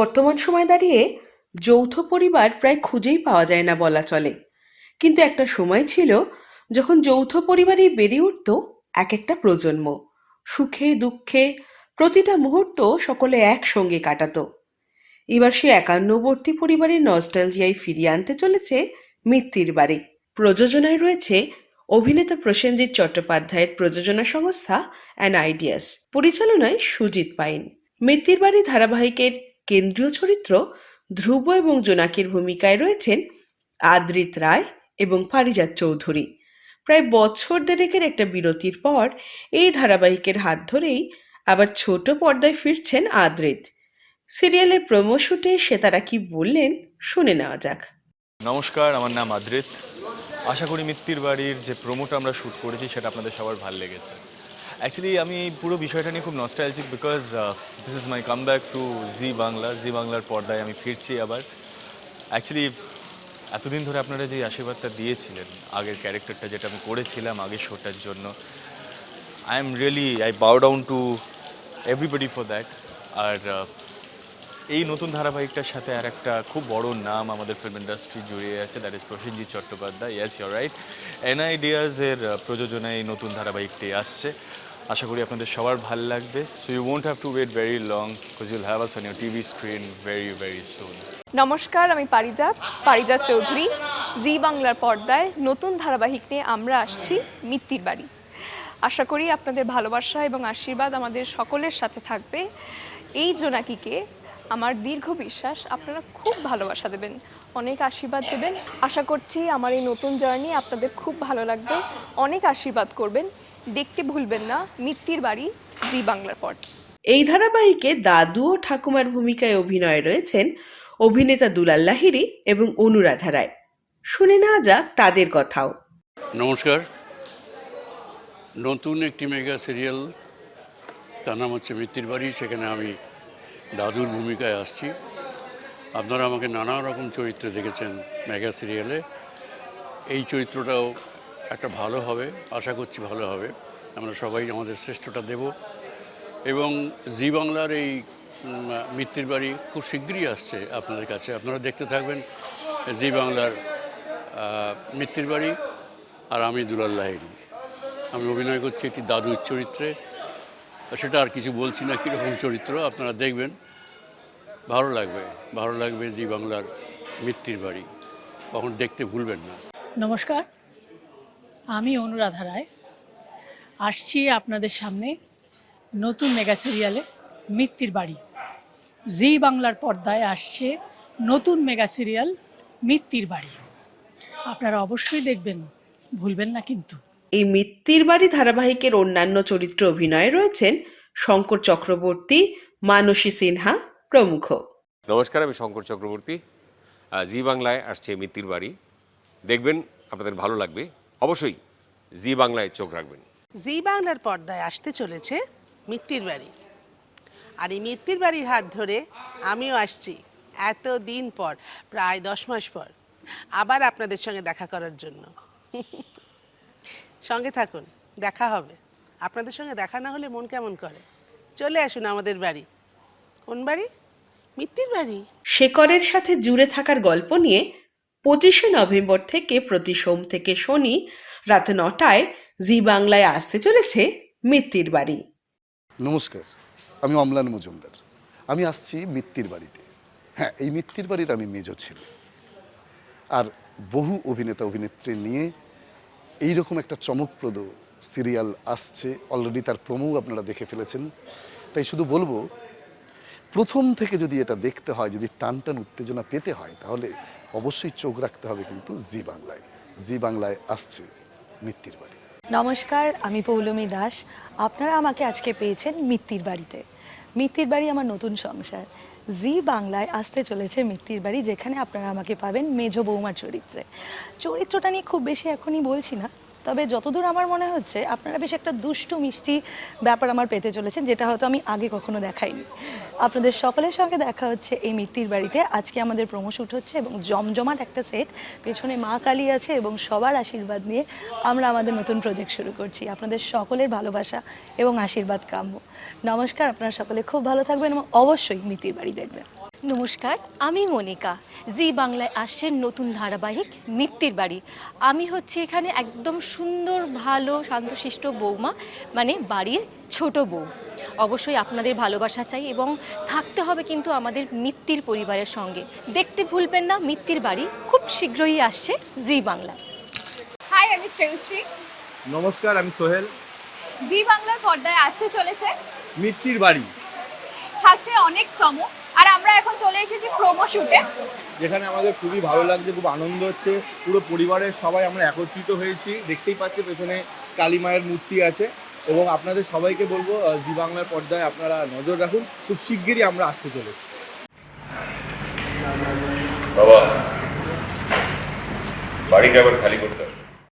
বর্তমান সময় দাঁড়িয়ে যৌথ পরিবার প্রায় খুঁজেই পাওয়া যায় না বলা চলে। কিন্তু একটা সময় ছিল যখন যৌথ পরিবারেই বেড়ে উঠত এক একটা প্রজন্ম। সুখে, দুঃখে প্রতিটা মুহূর্ত সকলে একসঙ্গে কাটাতো। এবার সে একান্নবর্তী পরিবারের নস্টালজিয়ায় ফিরিয়ে আনতে চলেছে মিত্তির বাড়ি। প্রযোজনায় রয়েছে অভিনেতা প্রসেনজিৎ চট্টোপাধ্যায়ের প্রযোজনা সংস্থা অ্যান্ড আইডিয়াস পরিচালনায় সুজিত পাইন মিত্তির বাড়ি ধারাবাহিকের কেন্দ্রীয় চরিত্র ধ্রুব এবং জোনাকির ভূমিকায় রয়েছেন আদ্রিত রায় এবং পারিজাত চৌধুরী। প্রায় বছর দেড়েকের একটা বিরতির পর এই ধারাবাহিকের হাত ধরেই আবার ছোট পর্দায় ফিরছেন আদ্রিত। সিরিয়ালের প্রোমো শুটে সে তারা কি বললেন শুনে নেওয়া যাক। নমস্কার, আমার নাম আদ্রিত। আশা করি মিত্তির বাড়ির যে প্রোমোটা আমরা শ্যুট করেছি সেটা আপনাদের সবার ভালো লেগেছে। অ্যাকচুয়ালি আমি পুরো বিষয়টা নিয়ে খুব nostalgic because this is my come back to Zee Bangla Zee বাংলার পর্দায় আমি ফিরছি আবার। অ্যাকচুয়ালি এতদিন ধরে আপনারা যে আশীর্বাদটা দিয়েছিলেন, আগের ক্যারেক্টারটা যেটা আমি করেছিলাম, আগের শোটার জন্য I am really I bow down to everybody for that আর এই নতুন ধারাবাহিকটার সাথে আর একটা খুব বড় নাম আমাদের ফিল্ম ইন্ডাস্ট্রি জড়িয়ে আছে that is Prosenjit Chattopadhyay yes your right এনআইডিয়াজের প্রযোজনায় এই নতুন ধারাবাহিকটি আসছে। আশা করি আপনাদের সবার ভালো লাগবে। So you won't have to wait very long because you'll have us on your TV screen very very soon নমস্কার, আমি পারিজাত পারিজাত চৌধুরী, জি বাংলার পর্দায় নতুন ধারাবাহিক নিয়ে আমরা আসছি মিত্তির বাড়ি। আশা করি আপনাদের ভালোবাসা এবং আশীর্বাদ আমাদের সকলের সাথে থাকবে। এই জোনাকিকে আমার দীর্ঘ বিশ্বাস আপনারা খুব ভালোবাসা দেবেন, অনেক আশীর্বাদ দেবেন। আশা করছি আমার এই নতুন জার্নি আপনাদের খুব ভালো লাগবে, অনেক আশীর্বাদ করবেন। দেখতে ভুলবেন না মিত্তির বাড়ি জি বাংলার পর্দা এই ধারাবাহিকে দাদু ও ঠাকুমার ভূমিকায় অভিনয় রয়েছেন অভিনেতা দুলাল লাহিড়ী এবং অনুরাধা রায়। শুনে না যাক তাদের কথাও। নমস্কার। নতুন একটি মেগা সিরিয়াল তার নাম হচ্ছে মৃত্যুর বাড়ি সেখানে আমি দাদুর ভূমিকায় আসছি। আপনারা আমাকে নানা রকম চরিত্রে দেখেছেন মেগা সিরিয়ালে। এই চরিত্রটাও একটা ভালো হবে আশা করছি ভালো হবে। আমরা সবাই আমাদের শ্রেষ্ঠটা দেব। এবং জি বাংলার এই উম, মৃত্যুর বাড়ি খুব শীঘ্রই আসছে আপনাদের কাছে। আপনারা দেখতে থাকবেন জি বাংলার মৃত্যুর বাড়ি আর আমি দুলাল লাহিড়ী। আমি অভিনয় করছি একটি দাদুর চরিত্রে। সেটা আর কিছু বলছি না কীরকম চরিত্র আপনারা দেখবেন। ভালো লাগবে ভালো লাগবে জি বাংলার মৃত্যুর বাড়ি। কখন দেখতে ভুলবেন না। নমস্কার। আমি অনুরাধা রায়। আসছি আপনাদের সামনে নতুন মেগা সিরিয়ালে মিত্তির বাড়ি। জি বাংলার পর্দায় আসছে নতুন মেগা সিরিয়াল মিত্তির বাড়ি। আপনারা অবশ্যই দেখবেন ভুলবেন না কিন্তু। এই মিত্তির বাড়ি ধারাবাহিকের অন্যান্য চরিত্রে অভিনয়ে রয়েছেন শঙ্কর চক্রবর্তী মানসী সিনহা প্রমুখ। নমস্কার আমি শঙ্কর চক্রবর্তী। জি বাংলায় আসছে মিত্তির বাড়ি। দেখবেন আপনাদের ভালো লাগবে। অবশ্যই জি বাংলায় চোখ রাখবেন। জি বাংলার পর্দায় আসতে চলেছে মিত্তির বাড়ি। আর এই মিত্তির বাড়ির হাত ধরে আমিও আসছি এত দিন পর প্রায় দশ মাস পর। আবার আপনাদের সঙ্গে দেখা করার জন্য। সঙ্গে থাকুন দেখা হবে। আপনাদের সঙ্গে দেখা না হলে মন কেমন করে? চলে আসুন আমাদের বাড়ি। কোন বাড়ি? মিত্তির বাড়ি। শেকরের সাথে জুড়ে থাকার গল্প নিয়ে পঁচিশে নভেম্বর থেকে প্রতি সোম থেকে শনি রাত নটায় জি বাংলায় আসতে চলেছে মিত্তির বাড়ি। নমস্কার, আমি অম্লান মজুমদার। আমি আসছি মিত্তির বাড়িতে। হ্যাঁ এই মিত্তির বাড়ির আমি মেজ ছেলে। আর বহু অভিনেতা, অভিনেত্রী নিয়ে এই রকম একটা চমকপ্রদ সিরিয়াল আসছে। অলরেডি তার প্রমো আপনারা দেখে ফেলেছেন। তাই শুধু বলব, প্রথম থেকে যদি এটা দেখতে হয়, যদি টান টান উত্তেজনা পেতে হয়, তাহলে অবশ্যই চোখ রাখতে হবে কিন্তু জি বাংলায়। জি বাংলায় আসছে মিত্তির বাড়ি। নমস্কার, আমি পৌলমী দাস। আপনারা আমাকে আজকে পেয়েছেন মিত্তির বাড়িতে। মিত্তির বাড়ি আমার নতুন সংসার। জি বাংলায় আসতে চলেছে মিত্তির বাড়ি, যেখানে আপনারা আমাকে পাবেন মেজ বৌমার চরিত্রে। চরিত্রটা নিয়ে খুব বেশি এখনই বলছি না। তবে যতদূর আমার মনে হচ্ছে, আপনারা বেশ একটা দুষ্টু, মিষ্টি ব্যাপার আমার পেতে চলেছেন, যেটা হয়তো আমি আগে কখনো দেখাইনি। আপনাদের সকলের সঙ্গে দেখা হচ্ছে এই মিত্তির বাড়িতে। আজকে আমাদের প্রমো শুট হচ্ছে এবং জমজমাট একটা সেট পেছনে মা কালী আছে এবং সবার আশীর্বাদ নিয়ে আমরা আমাদের নতুন প্রজেক্ট শুরু করছি। আপনাদের সকলের ভালোবাসা এবং আশীর্বাদ কাম্য। নমস্কার, আপনারা সকলে খুব ভালো থাকবেন এবং অবশ্যই মিত্তির বাড়ি দেখবেন। নমস্কার আমি মনিকা। জি বাংলায় আসছেন নতুন ধারাবাহিক মিত্তির বাড়ি। আমি হচ্ছে এখানে একদম সুন্দর ভালো শান্তশিষ্ট বৌমা মানে বাড়ির ছোট বউ। অবশ্যই আপনাদের ভালোবাসা চাই এবং থাকতে হবে কিন্তু আমাদের মিত্তির পরিবারের সঙ্গে। দেখতে ভুলবেন না মিত্তির বাড়ি খুব শীঘ্রই আসছে জি বাংলা। হাই আমি শ্রেয়শ্রী। নমস্কার আমি সোহেল। জি বাংলার পর্দায় আসতে চলেছে। মিত্তির বাড়ি। থাকছে অনেক চমক। আর আমরা এখন চলে এসেছি প্রোমো শুটে যেখানে আমাদের খুবই ভালো লাগছে খুব আনন্দ হচ্ছে। পুরো পরিবারের সবাই আমরা একত্রিত হয়েছি। দেখতেই পাচ্ছে পেছনে কালী মায়ের মূর্তি আছে এবং আপনাদের সবাইকে বলব জি বাংলার পর্দায় আপনারা নজর রাখুন। খুব শিগগিরই আমরা আসতে চলেছি। বাবা বাড়িটা আবার খালি করতে হবে।